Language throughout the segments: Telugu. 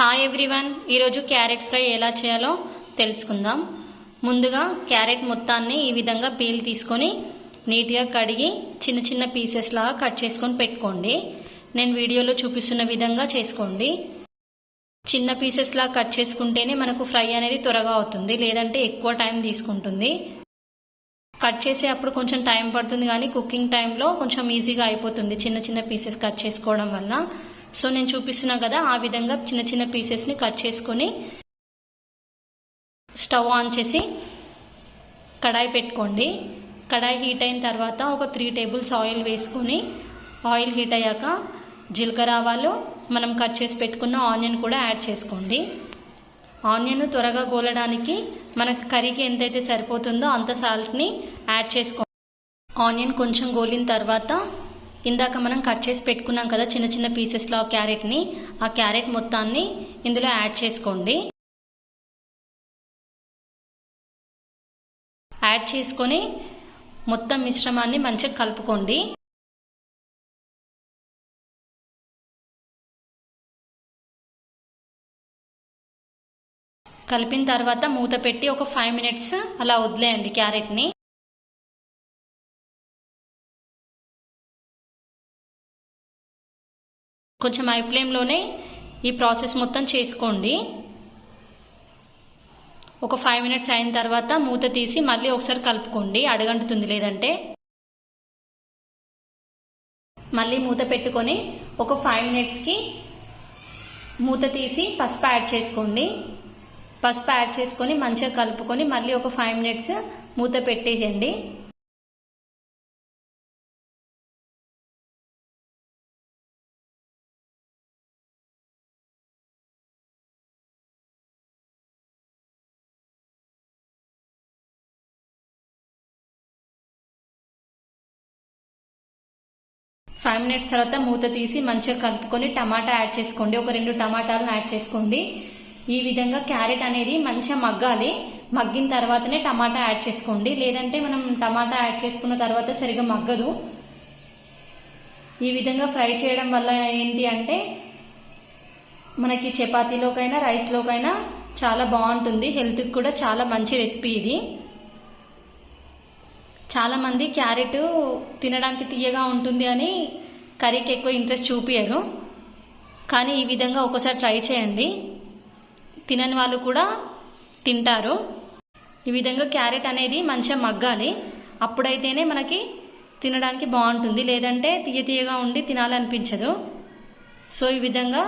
హాయ్ ఎవ్రీవన్ ఈరోజు క్యారెట్ ఫ్రై ఎలా చేయాలో తెలుసుకుందాం. ముందుగా క్యారెట్ మొత్తాన్ని ఈ విధంగా పీల్ తీసుకొని నీట్గా కడిగి చిన్న చిన్న పీసెస్ లాగా కట్ చేసుకొని పెట్టుకోండి. నేను వీడియోలో చూపిస్తున్న విధంగా చేసుకోండి. చిన్న పీసెస్ లాగా కట్ చేసుకుంటేనే మనకు ఫ్రై అనేది త్వరగా అవుతుంది లేదంటే ఎక్కువ టైం తీసుకుంటుంది. కట్ చేసే అప్పుడు కొంచెం టైం పడుతుంది కానీ కుకింగ్ టైంలో కొంచెం ఈజీగా అయిపోతుంది చిన్న చిన్న పీసెస్ కట్ చేసుకోవడం వల్ల సో నేను చూపిస్తున్నా కదా ఆ విధంగా చిన్న చిన్న పీసెస్ని కట్ చేసుకొని స్టవ్ ఆన్ చేసి కడాయి పెట్టుకోండి. కడాయి హీట్ అయిన తర్వాత ఒక త్రీ టేబుల్స్ ఆయిల్ వేసుకొని ఆయిల్ హీట్ అయ్యాక జీలకర్ర ఆవాలు మనం కట్ చేసి పెట్టుకున్న ఆనియన్ కూడా యాడ్ చేసుకోండి. ఆనియన్ త్వరగా గోలడానికి మనకు కర్రీకి ఎంతైతే సరిపోతుందో అంత సాల్ట్ని యాడ్ చేసుకో ఆనియన్ కొంచెం గోలిన తర్వాత ఇందాక మనం కట్ చేసి పెట్టుకున్నాం కదా చిన్న చిన్న పీసెస్లో ఆ క్యారెట్ని. ఆ క్యారెట్ మొత్తాన్ని ఇందులో యాడ్ చేసుకోండి. యాడ్ చేసుకొని మొత్తం మిశ్రమాన్ని మంచిగా కలుపుకోండి. కలిపిన తర్వాత మూత పెట్టి ఒక ఫైవ్ మినిట్స్ అలా వదిలేయండి క్యారెట్ని. కొంచెం హై ఫ్లేమ్లోనే ఈ ప్రాసెస్ మొత్తం చేసుకోండి. ఒక ఫైవ్ మినిట్స్ అయిన తర్వాత మూత తీసి మళ్ళీ ఒకసారి కలుపుకోండి. అడగంటుతుంది లేదంటే మళ్ళీ మూత పెట్టుకొని ఒక ఫైవ్ మినిట్స్కి మూత తీసి పసుపు యాడ్ చేసుకోండి. పసుపు యాడ్ చేసుకొని మంచిగా కలుపుకొని మళ్ళీ ఒక ఫైవ్ మినిట్స్ మూత పెట్టేసేయండి. ఫైవ్ మినిట్స్ తర్వాత మూత తీసి మంచిగా కలుపుకొని టమాటా యాడ్ చేసుకోండి. ఒక రెండు టమాటాలను యాడ్ చేసుకోండి. ఈ విధంగా క్యారెట్ అనేది మంచిగా మగ్గాలి. మగ్గిన తర్వాతనే టమాటా యాడ్ చేసుకోండి. లేదంటే మనం టమాటా యాడ్ చేసుకున్న తర్వాత సరిగా మగ్గదు. ఈ విధంగా ఫ్రై చేయడం వల్ల ఏంటి అంటే మనకి చపాతీలోకైనా రైస్లోకైనా చాలా బాగుంటుంది. హెల్త్కి కూడా చాలా మంచి రెసిపీ ఇది. చాలామంది క్యారెట్ తినడానికి తీయగా ఉంటుంది అని కర్రీకి ఎక్కువ ఇంట్రెస్ట్ చూపించరు కానీ ఈ విధంగా ఒకసారి ట్రై చేయండి. తినని వాళ్ళు కూడా తింటారు. ఈ విధంగా క్యారెట్ అనేది మంచిగా మగ్గాలి. అప్పుడైతేనే మనకి తినడానికి బాగుంటుంది. లేదంటే తీయ తీయగా ఉండి తినాలనిపించదు. సో ఈ విధంగా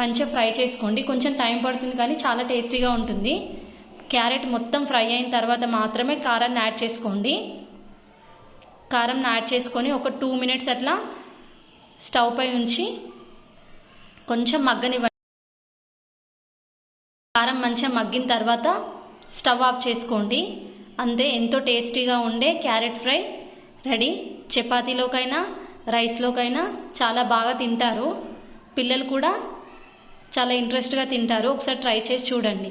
మంచిగా ఫ్రై చేసుకోండి. కొంచెం టైం పడుతుంది కానీ చాలా టేస్టీగా ఉంటుంది. క్యారెట్ మొత్తం ఫ్రై అయిన తర్వాత మాత్రమే కారాన్ని యాడ్ చేసుకోండి. కారం యాడ్ చేసుకొని ఒక టూ మినిట్స్ అట్లా స్టవ్ పై ఉంచి కొంచెం మగ్గనివ్వండి కారం మంచిగా మగ్గిన తర్వాత స్టవ్ ఆఫ్ చేసుకోండి. అంతే ఎంతో టేస్టీగా ఉండే క్యారెట్ ఫ్రై రెడీ. చపాతీలోకైనా రైస్లోకైనా చాలా బాగా తింటారు. పిల్లలు కూడా చాలా ఇంట్రెస్ట్గా తింటారు. ఒకసారి ట్రై చేసి చూడండి.